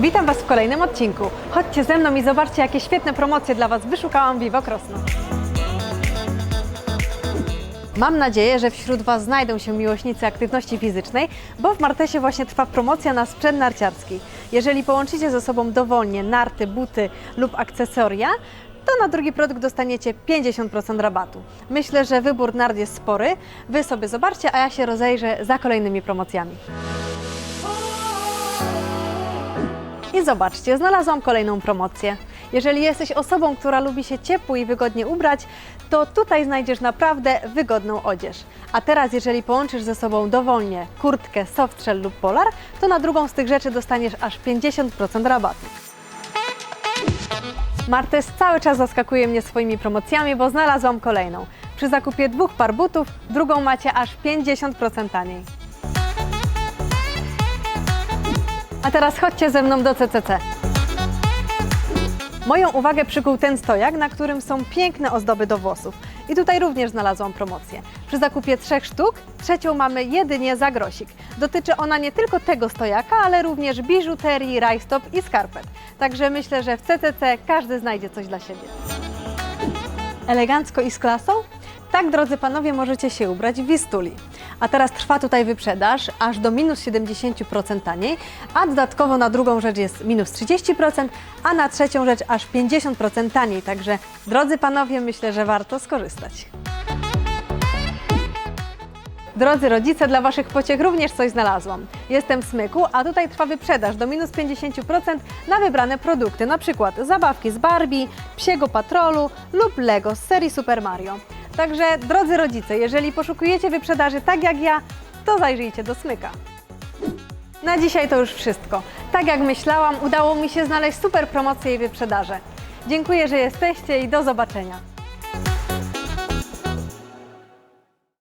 Witam Was w kolejnym odcinku. Chodźcie ze mną i zobaczcie, jakie świetne promocje dla Was wyszukałam w Vivo Krosno. Mam nadzieję, że wśród Was znajdą się miłośnicy aktywności fizycznej, bo w Martesie właśnie trwa promocja na sprzęt narciarski. Jeżeli połączycie ze sobą dowolnie narty, buty lub akcesoria, to na drugi produkt dostaniecie 50% rabatu. Myślę, że wybór nart jest spory. Wy sobie zobaczcie, a ja się rozejrzę za kolejnymi promocjami. I zobaczcie, znalazłam kolejną promocję. Jeżeli jesteś osobą, która lubi się ciepło i wygodnie ubrać, to tutaj znajdziesz naprawdę wygodną odzież. A teraz, jeżeli połączysz ze sobą dowolnie kurtkę, softshell lub polar, to na drugą z tych rzeczy dostaniesz aż 50% rabatu. Martes cały czas zaskakuje mnie swoimi promocjami, bo znalazłam kolejną. Przy zakupie dwóch par butów, drugą macie aż 50% taniej. A teraz chodźcie ze mną do CCC. Moją uwagę przykuł ten stojak, na którym są piękne ozdoby do włosów. I tutaj również znalazłam promocję. Przy zakupie trzech sztuk, trzecią mamy jedynie za grosik. Dotyczy ona nie tylko tego stojaka, ale również biżuterii, rajstop i skarpet. Także myślę, że w CCC każdy znajdzie coś dla siebie. Elegancko i z klasą? Tak, drodzy panowie, możecie się ubrać w Wistuli. A teraz trwa tutaj wyprzedaż aż do minus 70% taniej, a dodatkowo na drugą rzecz jest minus 30%, a na trzecią rzecz aż 50% taniej. Także, drodzy panowie, myślę, że warto skorzystać. Drodzy rodzice, dla Waszych pociech również coś znalazłam. Jestem w Smyku, a tutaj trwa wyprzedaż do minus 50% na wybrane produkty, na przykład zabawki z Barbie, Psiego Patrolu lub Lego z serii Super Mario. Także, drodzy rodzice, jeżeli poszukujecie wyprzedaży tak jak ja, to zajrzyjcie do Smyka. Na dzisiaj to już wszystko. Tak jak myślałam, udało mi się znaleźć super promocje i wyprzedaże. Dziękuję, że jesteście i do zobaczenia.